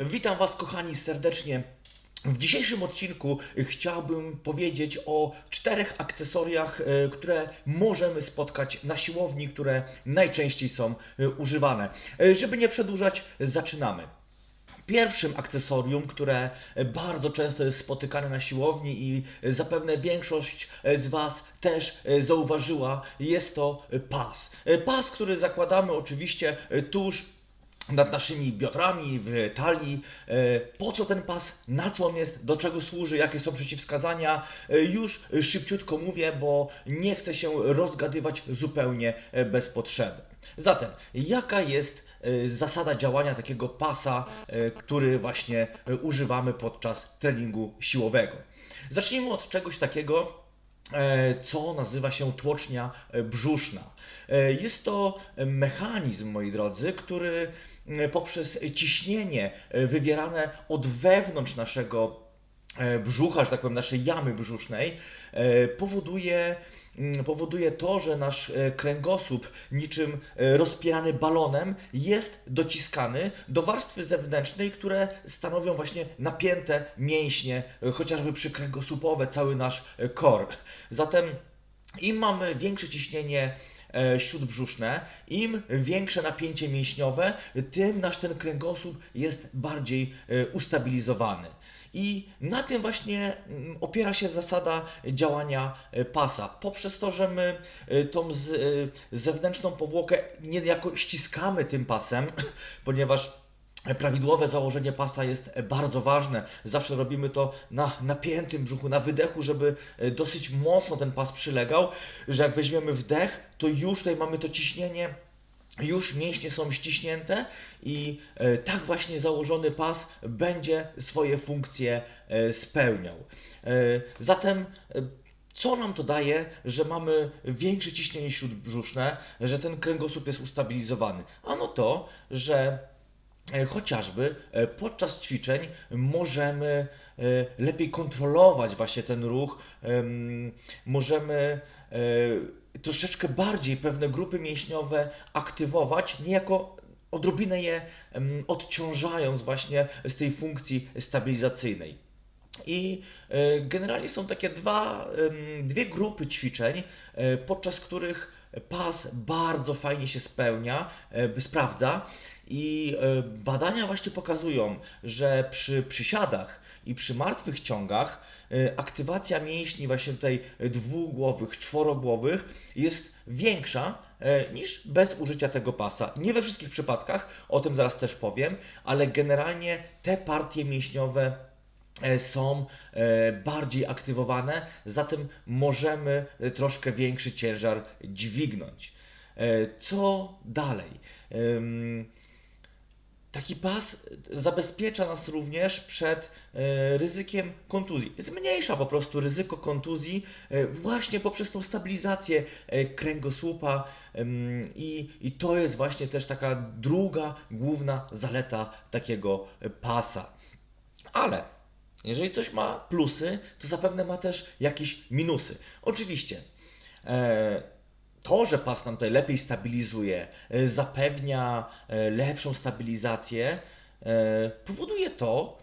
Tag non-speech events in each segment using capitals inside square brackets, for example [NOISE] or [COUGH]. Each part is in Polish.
Witam Was, kochani, serdecznie. W dzisiejszym odcinku chciałbym powiedzieć o czterech akcesoriach, e, które możemy spotkać na siłowni, które najczęściej są e, używane. E, Żeby nie przedłużać, zaczynamy. Pierwszym akcesorium, które bardzo często jest spotykane na siłowni i zapewne większość z Was też zauważyła, jest to pas. Pas, który zakładamy oczywiście tuż nad naszymi biodrami, w talii. E, Po co ten pas, na co on jest, do czego służy, jakie są przeciwwskazania. E, Już szybciutko mówię, bo nie chcę się rozgadywać zupełnie e, bez potrzeby. Zatem, jaka jest zasada działania takiego pasa, który właśnie używamy podczas treningu siłowego? Zacznijmy od czegoś takiego, co nazywa się tłocznia brzuszna. Jest to mechanizm, moi drodzy, który poprzez ciśnienie e, wywierane od wewnątrz naszego e, brzucha, że tak powiem, naszej jamy brzusznej, e, powoduje, mm, powoduje to, że nasz e, kręgosłup, niczym e, rozpierany balonem, jest dociskany do warstwy zewnętrznej, które stanowią właśnie napięte mięśnie, e, chociażby przykręgosłupowe, cały nasz e, kor. Zatem im mamy większe ciśnienie e, śródbrzuszne, im większe napięcie mięśniowe, tym nasz ten kręgosłup jest bardziej e, ustabilizowany. I na tym właśnie mm, opiera się zasada działania e, pasa. Poprzez to, że my e, tą e, zewnętrzną powłokę niejako ściskamy tym pasem, [LAUGHS] ponieważ Prawidłowe założenie pasa jest bardzo ważne. Zawsze robimy to na napiętym brzuchu, na wydechu, żeby e, dosyć mocno ten pas przylegał, że jak weźmiemy wdech, to już tutaj mamy to ciśnienie, już mięśnie są ściśnięte i e, tak właśnie założony pas będzie swoje funkcje e, spełniał. Zatem co nam to daje, że mamy większe ciśnienie śródbrzuszne, że ten kręgosłup jest ustabilizowany? Ano to, że Chociażby e, podczas ćwiczeń możemy e, lepiej kontrolować właśnie ten ruch, em, możemy e, troszeczkę bardziej pewne grupy mięśniowe aktywować, niejako odrobinę je odciążając właśnie z tej funkcji stabilizacyjnej. I e, generalnie są takie dwa, dwie grupy ćwiczeń, e, podczas których pas bardzo fajnie się spełnia, e, sprawdza. I e, badania właśnie pokazują, że przy przysiadach i przy martwych ciągach e, aktywacja mięśni właśnie tutaj dwugłowych, czworogłowych jest większa e, niż bez użycia tego pasa. Nie we wszystkich przypadkach, o tym zaraz też powiem, ale generalnie te partie mięśniowe są bardziej aktywowane, zatem możemy troszkę większy ciężar dźwignąć. Co dalej? Taki pas zabezpiecza nas również przed e, ryzykiem kontuzji. Zmniejsza po prostu ryzyko kontuzji e, właśnie poprzez tą stabilizację e, kręgosłupa i, i to jest właśnie też taka druga główna zaleta takiego pasa. Ale jeżeli coś ma plusy, to zapewne ma też jakieś minusy. Oczywiście. E, to, że pas nam tutaj lepiej stabilizuje, e, zapewnia e, lepszą stabilizację, e, powoduje to,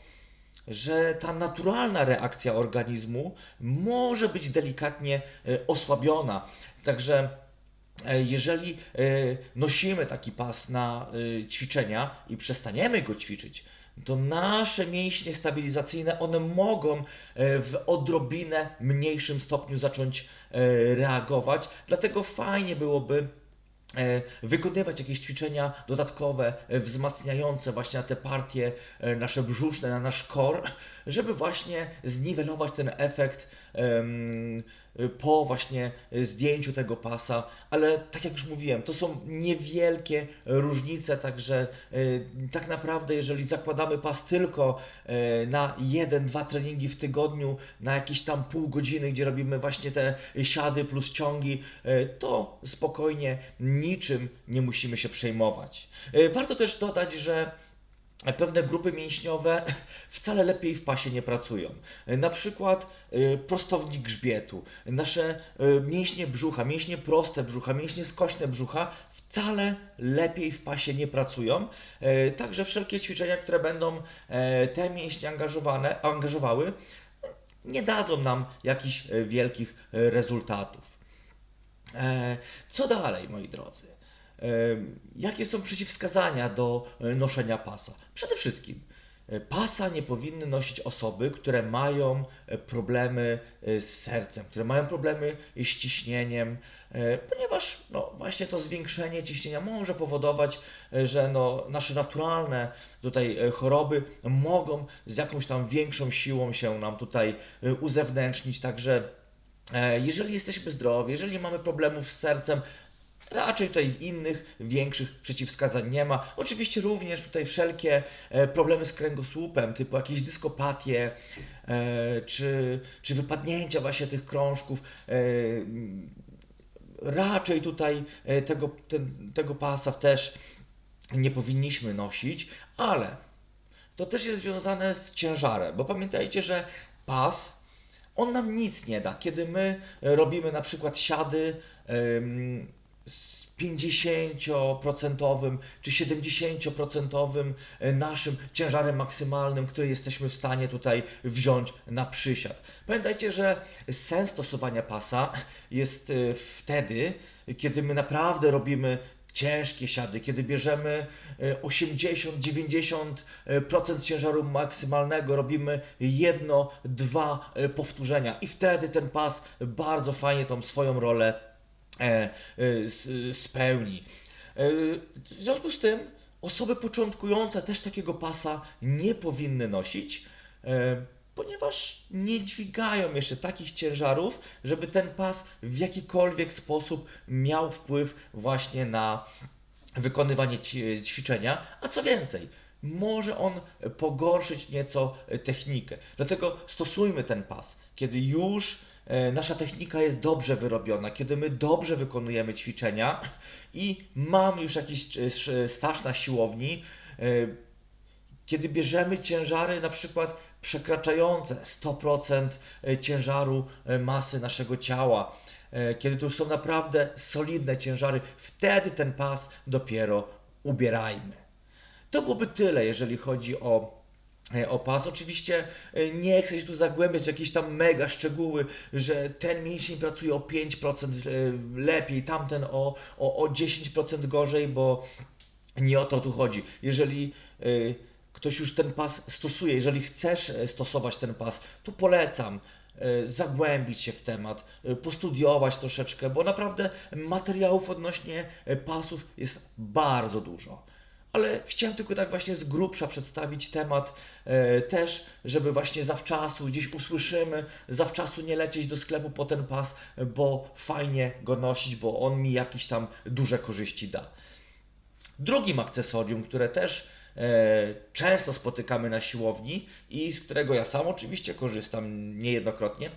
że ta naturalna reakcja organizmu może być delikatnie osłabiona. Także jeżeli nosimy taki pas na ćwiczenia i przestaniemy go ćwiczyć, to nasze mięśnie stabilizacyjne, one mogą e, w odrobinę mniejszym stopniu zacząć e, reagować. Dlatego fajnie byłoby wykonywać jakieś ćwiczenia dodatkowe, e, wzmacniające właśnie te partie e, nasze brzuszne, na nasz kor, żeby właśnie zniwelować ten efekt po właśnie zdjęciu tego pasa, ale tak jak już mówiłem, to są niewielkie różnice, także e, tak naprawdę jeżeli zakładamy pas tylko e, na jeden, dwa treningi w tygodniu, na jakieś tam pół godziny, gdzie robimy właśnie te siady plus ciągi, e, to spokojnie niczym nie musimy się przejmować. E, Warto też dodać, że pewne grupy mięśniowe [LAUGHS] wcale lepiej w pasie nie pracują. Na przykład y, prostownik grzbietu, nasze mięśnie brzucha, mięśnie proste brzucha, mięśnie skośne brzucha wcale lepiej w pasie nie pracują. E, Także wszelkie ćwiczenia, które będą e, te mięśnie angażowane, angażowały, nie dadzą nam jakichś e, wielkich e, rezultatów. E, Co dalej, moi drodzy? E, Jakie są przeciwwskazania do e, noszenia pasa? Przede wszystkim pasa nie powinny nosić osoby, które mają problemy z sercem, które mają problemy z ciśnieniem, ponieważ no, właśnie to zwiększenie ciśnienia może powodować, że no, nasze naturalne tutaj choroby mogą z jakąś tam większą siłą się nam tutaj uzewnętrznić, także Jeżeli jesteśmy zdrowi, jeżeli mamy problemów z sercem, raczej tutaj innych większych przeciwwskazań nie ma. Oczywiście również tutaj wszelkie e, problemy z kręgosłupem, typu jakieś dyskopatie, e, czy, czy wypadnięcia właśnie tych krążków, e, raczej tutaj e, tego, ten, tego pasa też nie powinniśmy nosić, ale to też jest związane z ciężarem, bo pamiętajcie, że pas on nam nic nie da. Kiedy my e, robimy na przykład siady z 50% czy 70% e, naszym ciężarem maksymalnym, który jesteśmy w stanie tutaj wziąć na przysiad. Pamiętajcie, że sens stosowania pasa jest e, wtedy, kiedy my naprawdę robimy ciężkie siady, kiedy bierzemy e, 80-90% ciężaru maksymalnego, robimy jedno, dwa e, powtórzenia. I wtedy ten pas bardzo fajnie tą swoją rolę e, e, spełni. E, W związku z tym osoby początkujące też takiego pasa nie powinny nosić, e, ponieważ nie dźwigają jeszcze takich ciężarów, żeby ten pas w jakikolwiek sposób miał wpływ właśnie na wykonywanie ćwiczenia, a co więcej, może on pogorszyć nieco technikę. Dlatego stosujmy ten pas, kiedy już e, nasza technika jest dobrze wyrobiona, kiedy my dobrze wykonujemy ćwiczenia i mamy już jakiś e, sz- staż na siłowni, e, kiedy bierzemy ciężary na przykład przekraczające 100% ciężaru e, masy naszego ciała, e, kiedy to już są naprawdę solidne ciężary, wtedy ten pas dopiero ubierajmy. To byłoby tyle, jeżeli chodzi o, e, o pas. Oczywiście e, nie chcę się tu zagłębiać w jakieś tam mega szczegóły, że ten mięsień pracuje o 5% e, lepiej, tamten o, o, o 10% gorzej, bo nie o to tu chodzi. Jeżeli y, ktoś już ten pas stosuje, jeżeli chcesz e, stosować ten pas, to polecam y, zagłębić się w temat, y, postudiować troszeczkę, bo naprawdę materiałów odnośnie e, pasów jest bardzo dużo. Ale chciałem tylko tak właśnie z grubsza przedstawić temat e, też, żeby właśnie zawczasu gdzieś usłyszymy, zawczasu nie lecieć do sklepu po ten pas, bo fajnie go nosić, bo on mi jakieś tam duże korzyści da. Drugim akcesorium, które też e, często spotykamy na siłowni i z którego ja sam oczywiście korzystam niejednokrotnie,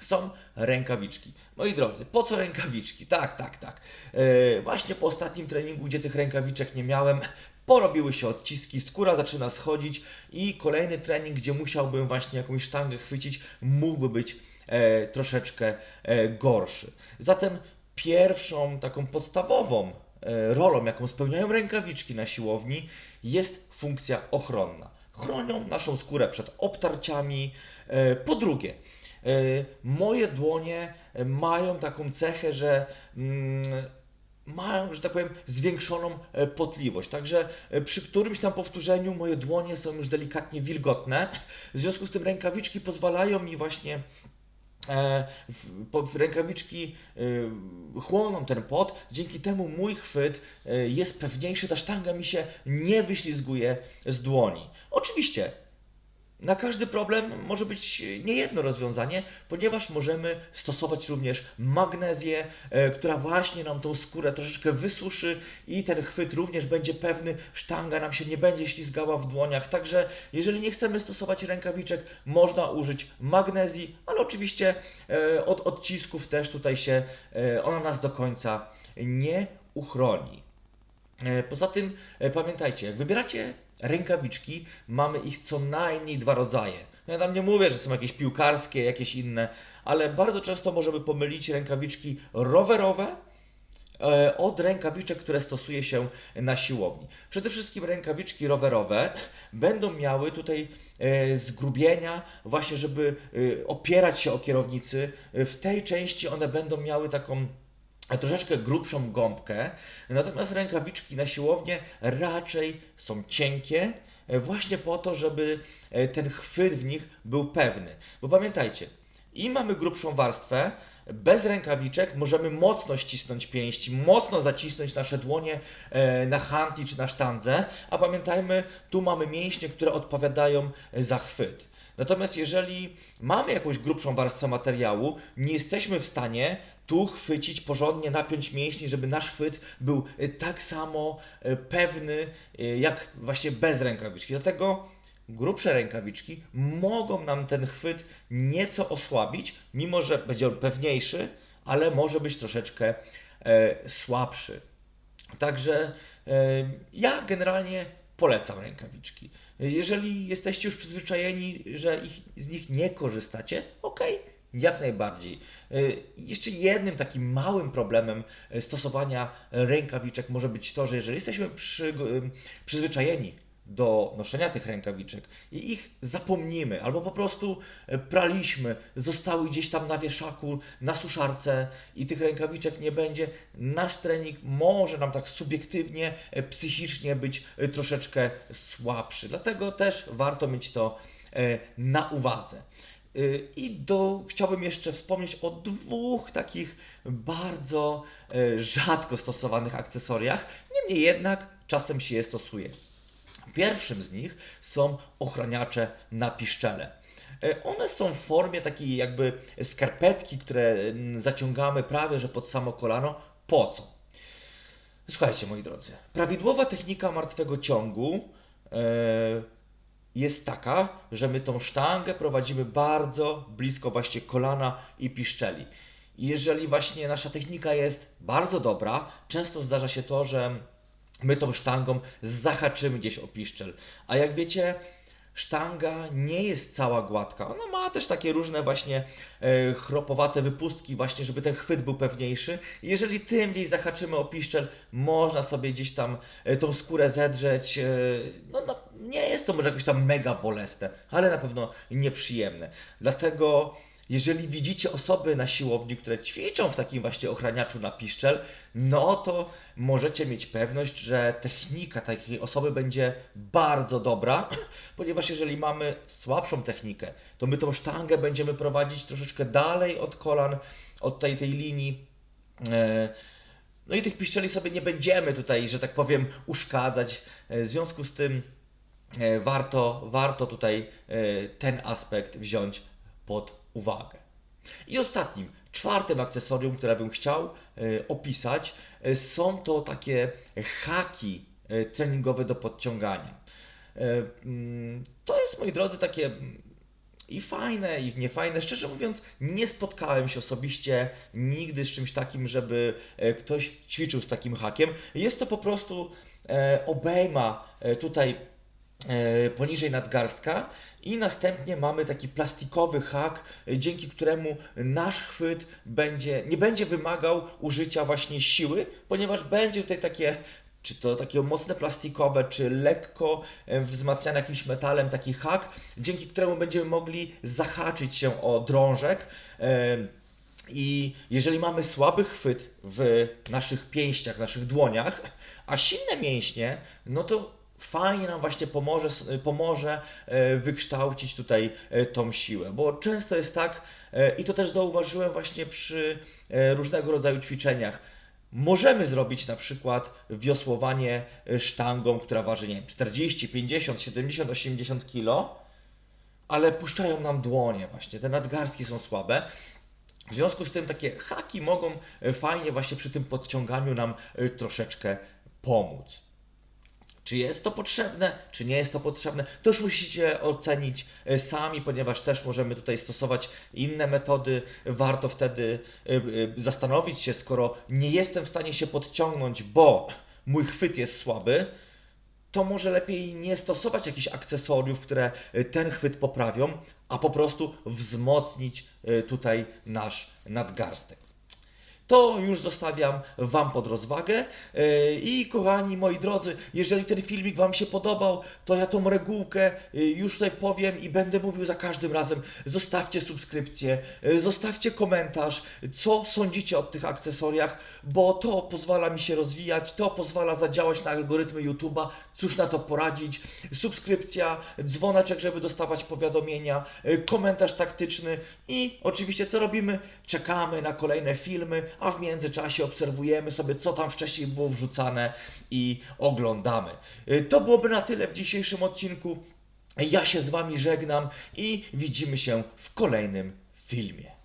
są rękawiczki. Moi drodzy, po co rękawiczki? Tak, tak, tak. E, właśnie po ostatnim treningu, gdzie tych rękawiczek nie miałem, porobiły się odciski, skóra zaczyna schodzić i kolejny trening, gdzie musiałbym właśnie jakąś sztangę chwycić, mógłby być e, troszeczkę e, gorszy. Zatem pierwszą taką podstawową e, rolą, jaką spełniają rękawiczki na siłowni, jest funkcja ochronna. Chronią naszą skórę przed obtarciami. E, Po drugie, e, moje dłonie mają taką cechę, że mm, mają, że tak powiem, zwiększoną e, potliwość. Także przy którymś tam powtórzeniu moje dłonie są już delikatnie wilgotne. W związku z tym rękawiczki pozwalają mi właśnie rękawiczki e, chłoną ten pot, dzięki temu mój chwyt e, jest pewniejszy, ta sztanga mi się nie wyślizguje z dłoni. Oczywiście na każdy problem może być niejedno rozwiązanie, ponieważ możemy stosować również magnezję, e, która właśnie nam tą skórę troszeczkę wysuszy i ten chwyt również będzie pewny, sztanga nam się nie będzie ślizgała w dłoniach. Także jeżeli nie chcemy stosować rękawiczek, można użyć magnezji, ale oczywiście e, od odcisków też tutaj się e, ona nas do końca nie uchroni. Poza tym pamiętajcie, jak wybieracie rękawiczki mamy ich co najmniej dwa rodzaje. Ja tam nie mówię, że są jakieś piłkarskie, jakieś inne, ale bardzo często możemy pomylić rękawiczki rowerowe e, od rękawiczek, które stosuje się na siłowni. Przede wszystkim rękawiczki rowerowe będą miały tutaj e, zgrubienia, właśnie żeby e, opierać się o kierownicy. W tej części one będą miały taką troszeczkę grubszą gąbkę, natomiast rękawiczki na siłownię raczej są cienkie, e, właśnie po to, żeby e, ten chwyt w nich był pewny. Bo pamiętajcie, im mamy grubszą warstwę, bez rękawiczek możemy mocno ścisnąć pięści, mocno zacisnąć nasze dłonie e, na handli czy na sztandze, a pamiętajmy, tu mamy mięśnie, które odpowiadają za chwyt. Natomiast jeżeli mamy jakąś grubszą warstwę materiału, nie jesteśmy w stanie tu chwycić, porządnie napiąć mięśni, żeby nasz chwyt był e, tak samo e, pewny, e, jak właśnie bez rękawiczki. Dlatego grubsze rękawiczki mogą nam ten chwyt nieco osłabić, mimo że będzie on pewniejszy, ale może być troszeczkę e, słabszy. Także e, ja generalnie polecam rękawiczki. Jeżeli jesteście już przyzwyczajeni, że ich, z nich nie korzystacie, ok, jak najbardziej. E, Jeszcze jednym takim małym problemem e, stosowania rękawiczek może być to, że jeżeli jesteśmy przy, em, przyzwyczajeni do noszenia tych rękawiczek i ich zapomnimy, albo po prostu e, praliśmy, zostały gdzieś tam na wieszaku, na suszarce i tych rękawiczek nie będzie, nasz trening może nam tak subiektywnie, e, psychicznie być e, troszeczkę słabszy. Dlatego też warto mieć to na uwadze. I do, chciałbym jeszcze wspomnieć o dwóch takich bardzo rzadko stosowanych akcesoriach, niemniej jednak czasem się je stosuje. Pierwszym z nich są ochraniacze na piszczele. E, One są w formie takiej jakby skarpetki, które mm, zaciągamy prawie że pod samo kolano. Po co? Słuchajcie, moi drodzy, prawidłowa technika martwego ciągu e, jest taka, że my tą sztangę prowadzimy bardzo blisko właśnie kolana i piszczeli. Jeżeli właśnie nasza technika jest bardzo dobra, często zdarza się to, że my tą sztangą zahaczymy gdzieś o piszczel. A jak wiecie, sztanga nie jest cała gładka. Ona ma też takie różne właśnie e, chropowate wypustki właśnie, żeby ten chwyt był pewniejszy. Jeżeli tym gdzieś zahaczymy o piszczel, można sobie gdzieś tam e, tą skórę zedrzeć. E, no, no nie jest to może jakoś tam mega bolesne, ale na pewno nieprzyjemne. Dlatego jeżeli widzicie osoby na siłowni, które ćwiczą w takim właśnie ochraniaczu na piszczel, no to możecie mieć pewność, że technika takiej osoby będzie bardzo dobra, [CLEARS THROAT] ponieważ jeżeli mamy słabszą technikę, to my tą sztangę będziemy prowadzić troszeczkę dalej od kolan, od tej, tej linii. E, No i tych piszczeli sobie nie będziemy tutaj, że tak powiem, uszkadzać. E, W związku z tym e, warto, warto tutaj ten aspekt wziąć pod uwagę. I ostatnim, czwartym akcesorium, które bym chciał e, opisać, e, są to takie haki e, treningowe do podciągania. Mm, To jest, moi drodzy, takie i fajne, i niefajne. Szczerze mówiąc, nie spotkałem się osobiście nigdy z czymś takim, żeby ktoś ćwiczył z takim hakiem. Jest to po prostu obejma tutaj poniżej nadgarstka i następnie mamy taki plastikowy hak, e, dzięki któremu nasz chwyt będzie, nie będzie wymagał użycia właśnie siły, ponieważ będzie tutaj takie czy to takie mocne plastikowe, czy lekko e, wzmacniane jakimś metalem taki hak, dzięki któremu będziemy mogli zahaczyć się o drążek. e, I jeżeli mamy słaby chwyt w naszych pięściach, naszych dłoniach, a silne mięśnie, no to fajnie nam właśnie pomoże, pomoże e, wykształcić tutaj e, tą siłę. Bo często jest tak, e, i to też zauważyłem właśnie przy różnego rodzaju ćwiczeniach, Możemy zrobić na przykład wiosłowanie sztangą, która waży nie wiem, 40, 50, 70, 80 kg, ale puszczają nam dłonie właśnie, te nadgarstki są słabe. W związku z tym takie haki mogą fajnie właśnie przy tym podciąganiu nam troszeczkę pomóc. Czy jest to potrzebne, czy nie jest to potrzebne, to już musicie ocenić e, sami, ponieważ też możemy tutaj stosować inne metody. Warto wtedy e, e, zastanowić się, skoro nie jestem w stanie się podciągnąć, bo mój chwyt jest słaby, to może lepiej nie stosować jakichś akcesoriów, które ten chwyt poprawią, a po prostu wzmocnić tutaj nasz nadgarstek. To już zostawiam Wam pod rozwagę. Yy, I kochani moi drodzy, jeżeli ten filmik Wam się podobał, to ja tą regułkę yy, już tutaj powiem i będę mówił za każdym razem. Zostawcie subskrypcję, yy, zostawcie komentarz, co sądzicie o tych akcesoriach, bo to pozwala mi się rozwijać, to pozwala zadziałać na algorytmy YouTube'a. Cóż na to poradzić? Subskrypcja, dzwoneczek, żeby dostawać powiadomienia, komentarz taktyczny i oczywiście co robimy? Czekamy na kolejne filmy, a w międzyczasie obserwujemy sobie, co tam wcześniej było wrzucane i oglądamy. Y, To byłoby na tyle w dzisiejszym odcinku. Ja się z Wami żegnam i widzimy się w kolejnym filmie.